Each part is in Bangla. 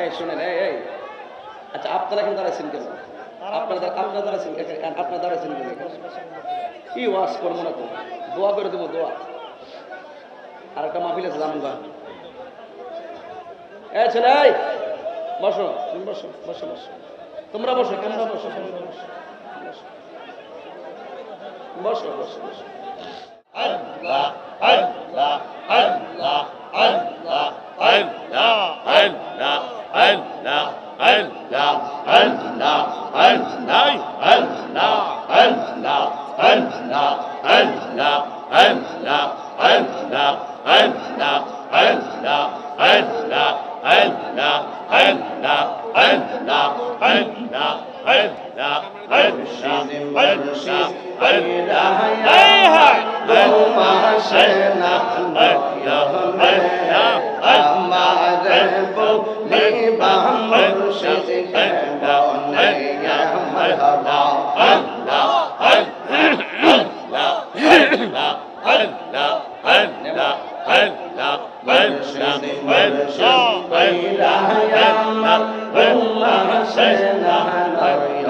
এই শুনেন এই এই। আচ্ছা আপনারা এখানে দাঁড়াইছেন কেন? আপনারা আপনারা দাঁড়াইছেন আপনারা দাঁড়াইছেন কেন? কি ওয়াজ করব না তো দোয়া করে দেবো দোয়া। আর একটা মাহফিল আছে জানুন এই ছেলে এই। বসো তুমি বসো বসো বসো। তোমরা বসো কেন বসো? বসো বসো বসো। বসো বসো الشيخ الأحياء يوم حشرنا يوم أما ربه لما مرشد ونيا مرحبا الله الله الله الله الله الله مرشد مرشد ويلا يا الله سيدنا الله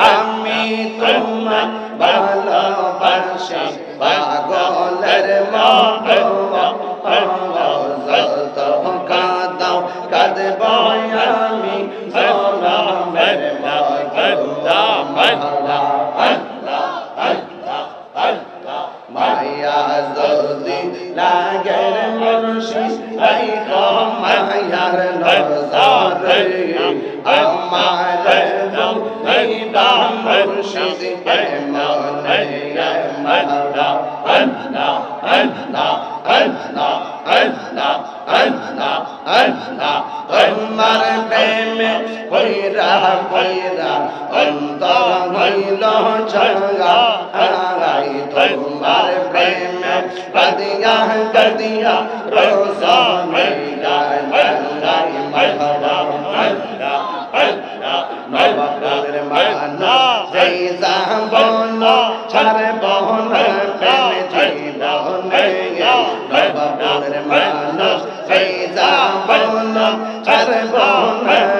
আমি তোমার ভালোবাসি পাগলের মতো কাঁদাও কাঁদব আমি জনমের মায়া আই গো মায়ার নজরে। আমার মুনিবা মুর্শিদ মনে মহরা আল্লাহ আল্লাহ আল্লাহ আল্লাহ আল্লাহ আল্লাহ। তোমার প্রেমে হইরা হইরা অন্তর হইল চঙ্গা তোমার প্রেমে। کر دیا کر دیا روزہ میرا اللہ مرحبا اللہ اللہ مرحبا مانا جیزا بولا چھر بہن پن جیلا میرا مرحبا مانا جیزا بولا چھر بہن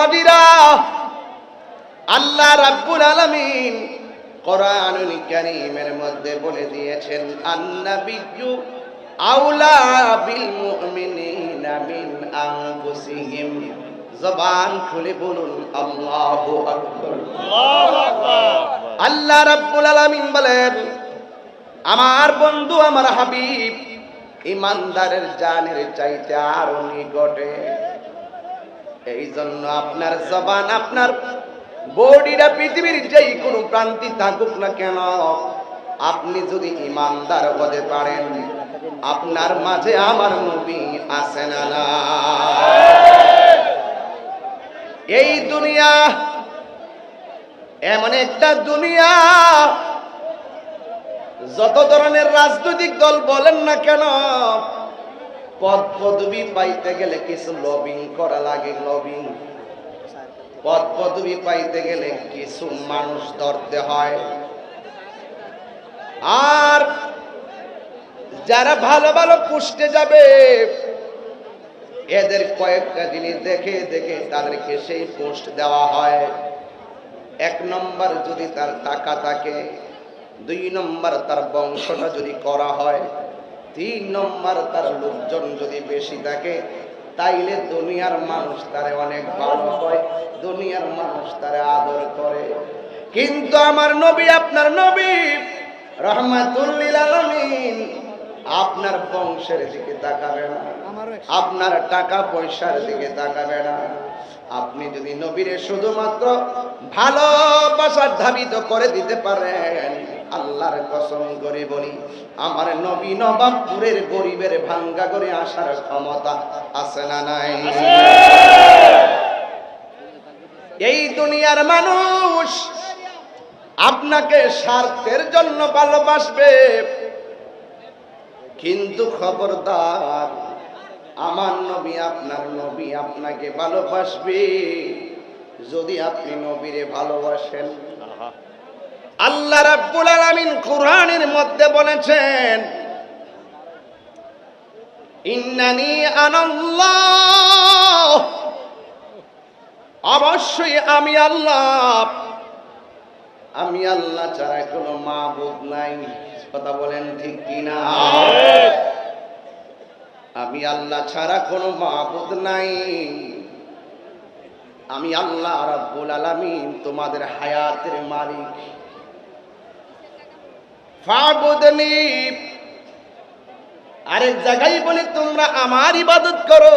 বাবাজিরা আল্লাহ রাব্বুল আলামিন কোরআনুল কারীমের মধ্যে বলে দিয়েছেন, আন্নাবিয়্যু আউলা বিল মুমিনিনা মিন আনফুসিহিম। জবান খুলে বলুন, আল্লাহু আকবার। আল্লাহ রাব্বুল আলামিন বলেন, আমার বন্ধু, আমার হাবিব ইমানদারের জানের চাইতে আরও নিকটে এই জন্য আপনার জবান, আপনার বডিটা পৃথিবীর যেই কোনো প্রান্তি থাকুক না কেন, আপনি যদি ইমানদার হতে পারেন, আপনার মাঝে আমার নবী আছে না। এই দুনিয়া এমন একটা দুনিয়া, যত ধরনের রাজনৈতিক দল বলেন না কেন পদ পদবি পাইতে গেলে কিছু লবিং করা লাগে, লবিং। পদ পদবি পাইতে গেলে কিছু মানুষ ধরতে হয়। আর যারা ভালো ভালো পুষ্টে যাবে, এদের কয়েকটা জিনিস দেখে দেখে তাদেরকে সেই পোস্ট দেওয়া হয়। এক নম্বর যদি তার টাকা থাকে, দুই নম্বর তার বংশটা যদি করা হয় তিন নম্বর তার লোকজন যদি বেশি থাকে তাইলে দুনিয়ার মানুষ তারে অনেক ভালো হয় দুনিয়ার মানুষ তারে আদর করে। কিন্তু আমার নবী আপনার নবী রহমাতুল্লিল আলামিন আপনার বংশের দিকে তাকাবে না আপনার টাকা পয়সার দিকে তাকাবে না। আপনি যদি নবীরে শুধুমাত্র ভালোবাসার ধাবিত করে দিতে পারেন আল্লাহর কসম করে বলি আমার নবী নবাবপুরের গরিবের ভাঙ্গা করে আসার ক্ষমতা আছে না নাই? এই দুনিয়ার মানুষ আপনাকে স্বার্থের জন্য ভালোবাসবে। কিন্তু খবরদার আমার নবী আপনার নবী আপনাকে ভালোবাসবে। যদি আপনি নবীরে ভালোবাসেন আল্লাহ রাব্বুল আলামিন কোরআনের মধ্যে বলেছেন, ইন্নানি আনাল্লাহ। অবশ্যই আমি আল্লাহ। আমি আল্লাহ ছাড়া কোনো মাবুদ নাই। কথা বলেন ঠিক কিনা? আমি আল্লাহ ছাড়া কোনো মাবুদ নাই। আমি আল্লাহ রাব্বুল আলামিন তোমাদের হায়াতের মালিক। আরেক জায়গায় বলে তোমরা আমার ইবাদত করো।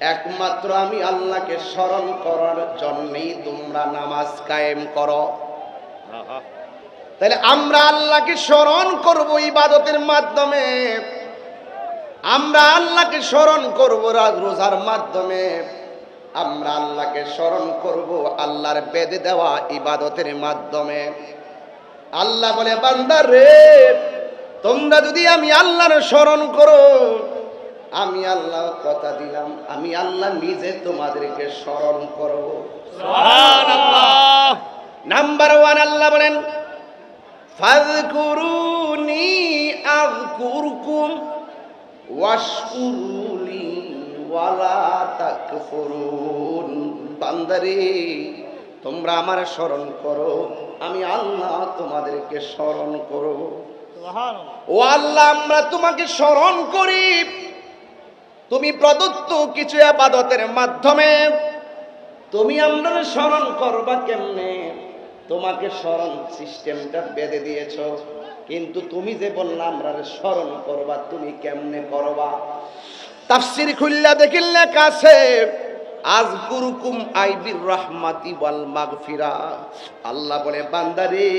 একমাত্র আমি আল্লাহকে স্মরণ করার জন্যই তোমরা নামাজ কায়েম করো। তাহলে আমরা আল্লাহকে স্মরণ করব ইবাদতের মাধ্যমে। আমরা আল্লাহকে স্মরণ করব রাজ রোজার মাধ্যমে। আমরা আল্লাহকে স্মরণ করব আল্লাহর বেদে দেওয়া ইবাদতের মাধ্যমে। আল্লাহ বলে বান্দা রে তোমরা যদি আমি আল্লাহর স্মরণ করো আমি আল্লাহ কথা দিলাম আমি আল্লাহ নিজে তোমাদেরকে স্মরণ করব। নাম্বার ওয়ান আল্লাহ বলেন ফাযকুরুনি আযকুরকুম ওয়াশকুরুলি ওয়ালা তাকফুরুন বান্দারে তোমরা আমার স্মরণ করো আমি আল্লাহ তোমাদেরকে স্মরণ করো। ও আল্লাহ আমরা তোমাকে স্মরণ করি। তুমি প্রদত্ত কিছু আবাদতের মাধ্যমে তুমি আমরা স্মরণ করবা কেমনে? তোমাকে স্মরণ সিস্টেমটা বেঁধে দিয়েছ। কিন্তু তুমি যে বললা আমরা স্মরণ করবা তুমি কেমনে করবা? তাফসির খুল্লা দেখিলে কাছে? আজ গুরুকুম আইবির রহমাতি ওয়াল মাগফিরা। আল্লাহ বলে, বান্দারে,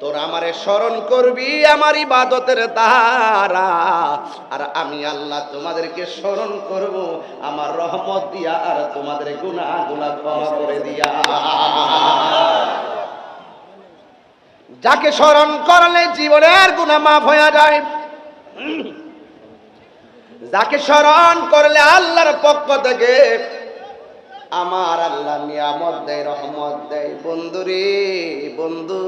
তোর আমারে স্মরণ করবি আমার ইবাদতের দ্বারা। আর আমি আল্লাহ তোমাদেরকে স্মরণ করব, আমার রহমত দিয়া আর তোমাদের গুনাহগুলা ক্ষমা করে দিয়া। যাকে স্মরণ করলে জীবনের গুনাহ মাফ হয়ে যায়। যাকে স্মরণ করলে আল্লাহর পক্ষ থেকে আমার আল্লাহ নিয়ামত দেয়, রহমত দেয়। বন্ধুরে বন্ধু,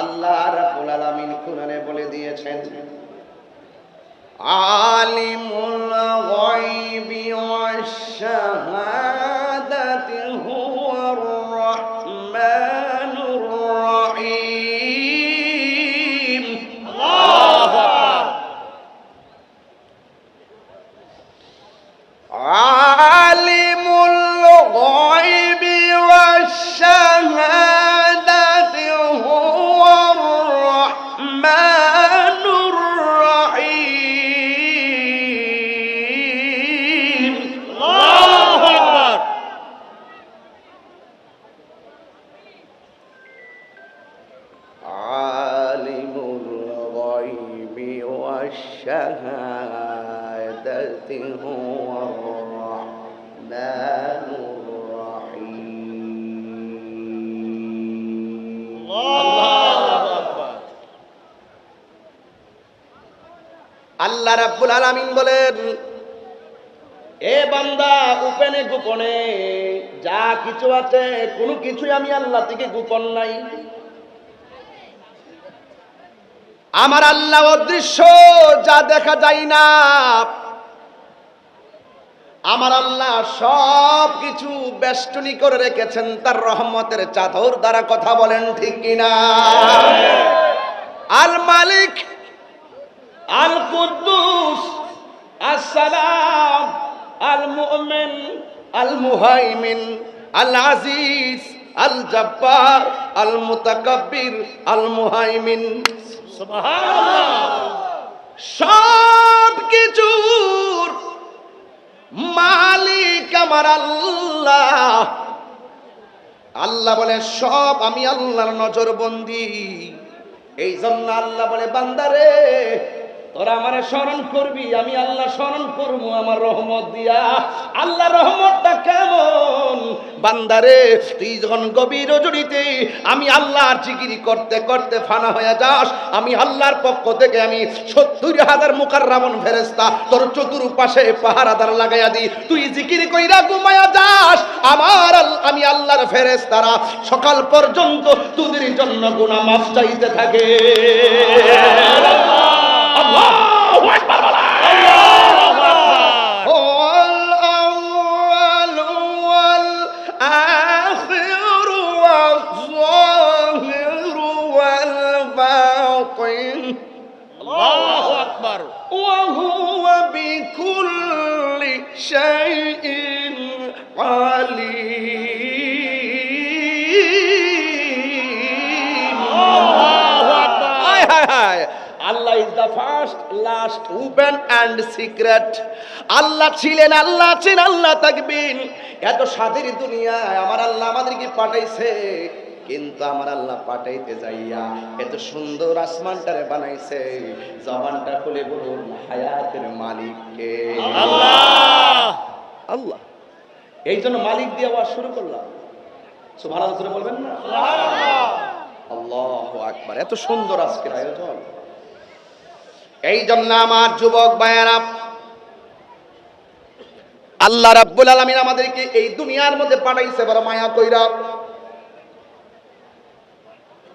আল্লাহ রাব্বুল আলামিন কোরআনে বলে দিয়েছেন, আলিমুল গায়বি ওয়াশ রাব্বুল আলামিন বলেন এ বান্দা উপেনে গোপনে যা কিছু আছে কোনো কিছুই আমি আল্লাহ থেকে গোপন নাই। আমার আল্লাহ অদৃশ্য যা দেখা যায় না। আমার আল্লাহ সব কিছু বেষ্টনী করে রেখেছেন তার রহমতের চাদর দ্বারা কথা বলেন ঠিক কিনা? আল মালিক আল কুদ্দুস আসসালাম আল মুমিন, আল মুহাইমিন, আল আজিজ, আল জব্বার, আল মুতাকাব্বির, আল মুহাইমিন। সব কিছুর মালিক আমার আল্লাহ। আল্লাহ বলে, সব আমি আল্লাহর নজরবন্দি। এই জন্য আল্লাহ বলে, বান্দারে তোরা আমারে স্মরণ করবি, আমি আল্লাহ স্মরণ করব, আমার রহমত দিয়া। আল্লাহ রহমতটা কেমন? বান্দারে, তুই যখন গভীর জড়িতে, আমি আল্লাহর জিকিরি করতে করতে ফানা হয়ে যাস, আমি আল্লাহর পক্ষ থেকে আমি সত্তর হাজার মুখার রাবণ ফেরেস্তা তোর চতুর্পাশে পাহারাদার লাগাইয়া দি তুই জিকিরি কইরা ঘুমায়া যাস। আমার আমি আল্লাহর ফেরেস্তারা সকাল পর্যন্ত তোদের জন্য গুনাহ মাফ চাইতে থাকে। الله أكبر بلا الله أكبر. هو الأول والآخر والظاهر والباطن. الله أكبر. وهو بكل شيء last open and secret Allah ছিলেন আল্লাহ আছেন আল্লাহ থাকবেন। এত স্বাদের দুনিয়ায় আমার আল্লাহ আমাদেরকে পাঠাইছে। কিন্তু আমার আল্লাহ পাঠাইতে যাইয়া এত সুন্দর আসমানটারে বানাইছে। জবানটা খুলে বলুন হায়াতের মালিককে। আল্লাহ! আল্লাহ! এই জন্য মালিক দিয়ে আবার শুরু করলাম। সুবহানাল্লাহ বলবেন না? আল্লাহ আকবার এত সুন্দর আজকের আয়োজন। এই জন্য আমার যুবক ভাইয়েরা, আল্লাহ রাব্বুল আলামিন আমাদেরকে এই দুনিয়ার মধ্যে পাঠাইছে বড় মায়া কইরা।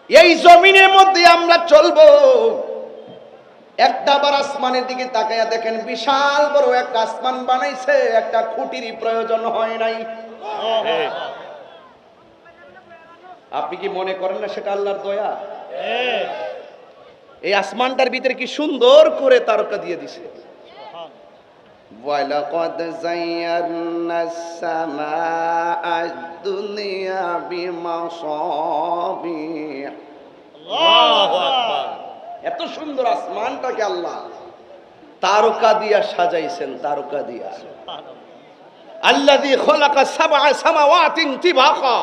এই জমিনের মধ্যে আমরা চলবো। একটা বার আসমানের দিকে তাকাইয়া দেখেন, বিশাল বড় একটা আসমান বানাইছে, একটা খুঁটিরই প্রয়োজন হয় নাই। আপনি কি মনে করেন না সেটা আল্লাহর দয়া? এই আসমানটার ভিতরে কি সুন্দর করে তারকা দিয়ে দিছে ولقد زينا السماء الدنيا بمصابيح আল্লাহু আকবার এত সুন্দর আসমানটাকে আল্লাহ তারকা দিয়া সাজাইছেন তারকা দিয়া আল্লাযী খলাকা সাবআ সামাওয়াতিন তিবাকা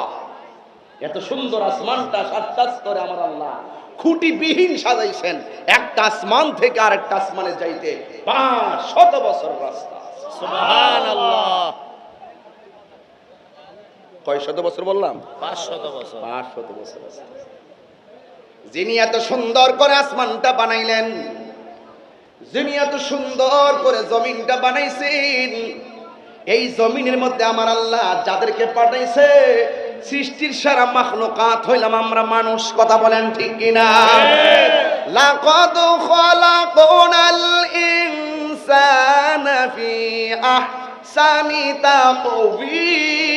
এত সুন্দর আসমানটা সাতটা স্তরে আমার আল্লাহ খুঁটি বিহীন সাজাইছেন। একটা আসমান থেকে আরেকটা আসমানে যাইতে পাঁচ শত বছর রাস্তা। কয় শত বছর বললাম? 500 বছর। পাঁচ শত বছর রাস্তা। যিনি এত সুন্দর করে আসমানটা বানাইলেন যিনি এত সুন্দর করে জমিনটা বানাইছেন এই জমিনের মধ্যে আমার আল্লাহ যাদেরকে পাঠাইছে সৃষ্টির সারা মাখলুকাত হইলাম আমরা মানুষ, কথা বলেন ঠিক কিনা? লাকাদ খলাকনাল ইনসানা ফি আহসানি তাকবীর